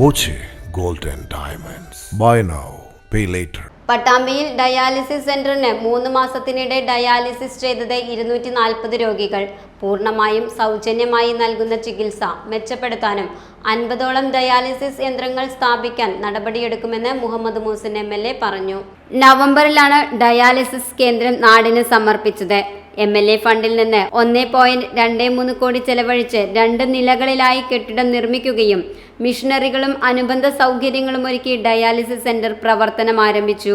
Boche gold and diamonds. Buy now pay later പട്ടാമ്പിയിൽ dialysis സെന്ററിന് മൂന്ന് മാസത്തിനിടെ ഡയാലിസിസ് ചെയ്തത് ഇരുന്നൂറ്റി നാൽപ്പത് രോഗികൾ. പൂർണമായും സൗജന്യമായി നൽകുന്ന ചികിത്സ മെച്ചപ്പെടുത്താനും അൻപതോളം ഡയാലിസിസ് യന്ത്രങ്ങൾ സ്ഥാപിക്കാൻ നടപടിയെടുക്കുമെന്ന് മുഹമ്മദ് മൂസിൻ എ പറഞ്ഞു. നവംബറിലാണ് ഡയാലിസിസ് കേന്ദ്രം നാടിന് സമർപ്പിച്ചത്. എം എൽ എ ഫണ്ടിൽ നിന്ന് ഒന്നേ പോയിന്റ് രണ്ട് മൂന്ന് കോടി ചെലവഴിച്ച് രണ്ട് നിലകളിലായി കെട്ടിടം നിർമ്മിക്കുകയും മിഷണറികളും അനുബന്ധ സൗകര്യങ്ങളും ഒരുക്കി ഡയാലിസിസ് സെന്റർ പ്രവർത്തനം ആരംഭിച്ചു.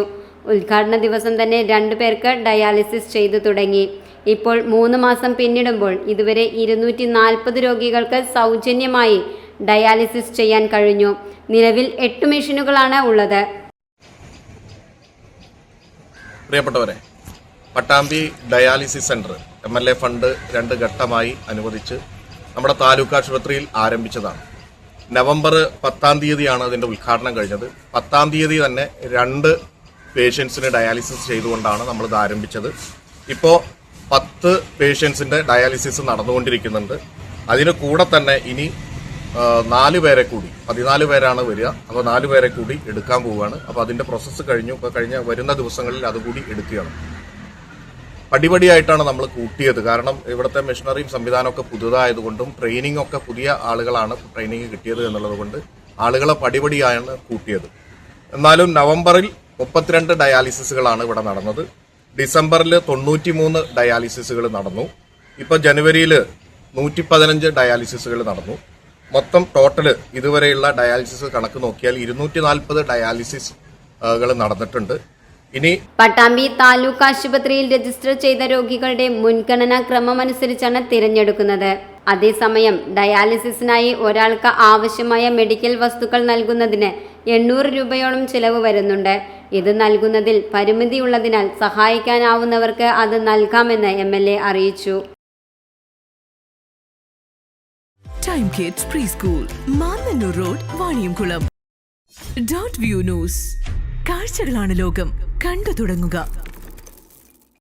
ഉദ്ഘാടന ദിവസം തന്നെ രണ്ടു പേർക്ക് ഡയാലിസിസ് ചെയ്തു തുടങ്ങി. ഇപ്പോൾ മൂന്ന് മാസം പിന്നിടുമ്പോൾ ഇതുവരെ ഇരുന്നൂറ്റി നാൽപ്പത് രോഗികൾക്ക് സൗജന്യമായി ഡയാലിസിസ് ചെയ്യാൻ കഴിഞ്ഞു. നിലവിൽ എട്ട് മെഷീനുകളാണ് ഉള്ളത്. പ്രിയപ്പെട്ടവരെ Pattambi dialysis centre M L A fund രണ്ട് ഘട്ടമായി അനുവദിച്ച് നമ്മുടെ താലൂക്ക് ആശുപത്രിയിൽ ആരംഭിച്ചതാണ്. നവംബർ പത്താം തീയതിയാണ് അതിന്റെ ഉദ്ഘാടനം കഴിഞ്ഞത്. പത്താം തീയതി തന്നെ രണ്ട് പേഷ്യൻസിന് ഡയാലിസിസ് ചെയ്തുകൊണ്ടാണ് നമ്മൾ ഇത് ആരംഭിച്ചത്. ഇപ്പോൾ പത്ത് പേഷ്യൻസിന്റെ ഡയാലിസിസ് നടന്നുകൊണ്ടിരിക്കുന്നുണ്ട്. അതിന് കൂടെ തന്നെ ഇനി നാല് പേരെ കൂടി പതിനാല് പേരാണ് വരിക. അപ്പോൾ നാല് പേരെ കൂടി എടുക്കാൻ പോവുകയാണ്. അപ്പോൾ അതിന്റെ പ്രോസസ്സ് കഴിഞ്ഞു. ഇപ്പോൾ കഴിഞ്ഞ വരുന്ന ദിവസങ്ങളിൽ അതുകൂടി എടുക്കുകയാണ്. പടിപടിയായിട്ടാണ് നമ്മൾ കൂട്ടിയത്. കാരണം ഇവിടുത്തെ മെഷീനറിയും സംവിധാനമൊക്കെ പുതുതായതുകൊണ്ടും ട്രെയിനിങ് ഒക്കെ പുതിയ ആളുകളാണ് ട്രെയിനിങ് കിട്ടിയത് എന്നുള്ളത് കൊണ്ട് ആളുകളെ പടിപടിയാണ് കൂട്ടിയത്. എന്നാലും നവംബറിൽ മുപ്പത്തിരണ്ട് ഡയാലിസിസുകളാണ് ഇവിടെ നടന്നത്. ഡിസംബറിൽ തൊണ്ണൂറ്റിമൂന്ന് ഡയാലിസിസുകൾ നടന്നു. ഇപ്പോൾ ജനുവരിയിൽ നൂറ്റി പതിനഞ്ച് ഡയാലിസിസുകൾ നടന്നു. മൊത്തം ടോട്ടൽ ഇതുവരെയുള്ള ഡയാലിസിസ് കണക്ക് നോക്കിയാൽ ഇരുന്നൂറ്റി നാൽപ്പത് ഡയാലിസിസുകൾ നടന്നിട്ടുണ്ട്. ഇനി പട്ടാമ്പി താലൂക്ക് ആശുപത്രിയിൽ രജിസ്റ്റർ ചെയ്ത രോഗികളുടെ മുൻഗണനാ ക്രമമനുസരിച്ചാണ് തിരഞ്ഞെടുക്കുന്നത്. അതേസമയം ഡയാലിസിസിനായി ഒരാൾക്ക് ആവശ്യമായ മെഡിക്കൽ വസ്തുക്കൾ നൽകുന്നതിന് എണ്ണൂറ് രൂപയോളം ചിലവ് വരുന്നുണ്ട്. ഇത് നൽകുന്നതിൽ പരിമിതിയുള്ളതിനാൽ സഹായിക്കാനാവുന്നവർക്ക് അത് നൽകാമെന്ന് എം അറിയിച്ചു. Time kids pre school Mannannur road Vaniyamkulam dot view news കാഴ്ചകളാണ് ലോകം. കണ്ടു തുടങ്ങുക.